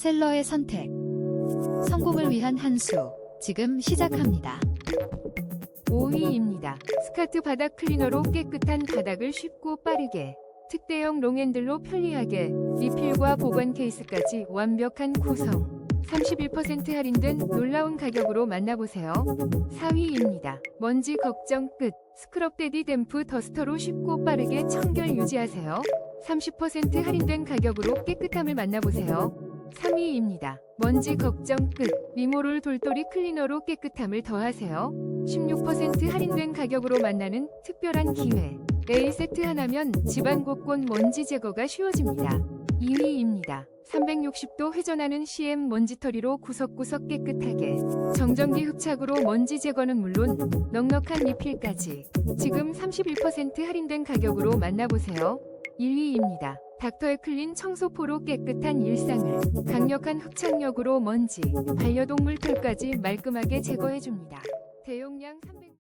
셀러의 선택. 성공을 위한 한 수. 지금 시작합니다. 5위입니다. 스카트 바닥 클리너로 깨끗한 바닥을 쉽고 빠르게 특대형 롱핸들로 편리하게 리필과 보관 케이스까지 완벽한 구성 31% 할인된 놀라운 가격으로 만나보세요. 4위입니다. 먼지 걱정 끝 스크럽 데디 댐프 더스터로 쉽고 빠르게 청결 유지하세요. 30% 할인된 가격으로 깨끗함을 만나보세요. 3위입니다. 먼지 걱정 끝 리모롤 돌돌이 클리너로 깨끗함을 더하세요. 16% 할인된 가격으로 만나는 특별한 기회. A세트 하나면 집안 곳곳 먼지 제거가 쉬워집니다. 2위입니다. 360도 회전하는 CM 먼지털이로 구석구석 깨끗하게 정전기 흡착으로 먼지 제거는 물론 넉넉한 리필까지 지금 31% 할인된 가격으로 만나보세요. 1위입니다. 닥터의 클린 청소포로 깨끗한 일상을 강력한 흡착력으로 먼지, 반려동물 털까지 말끔하게 제거해줍니다. 대용량 300...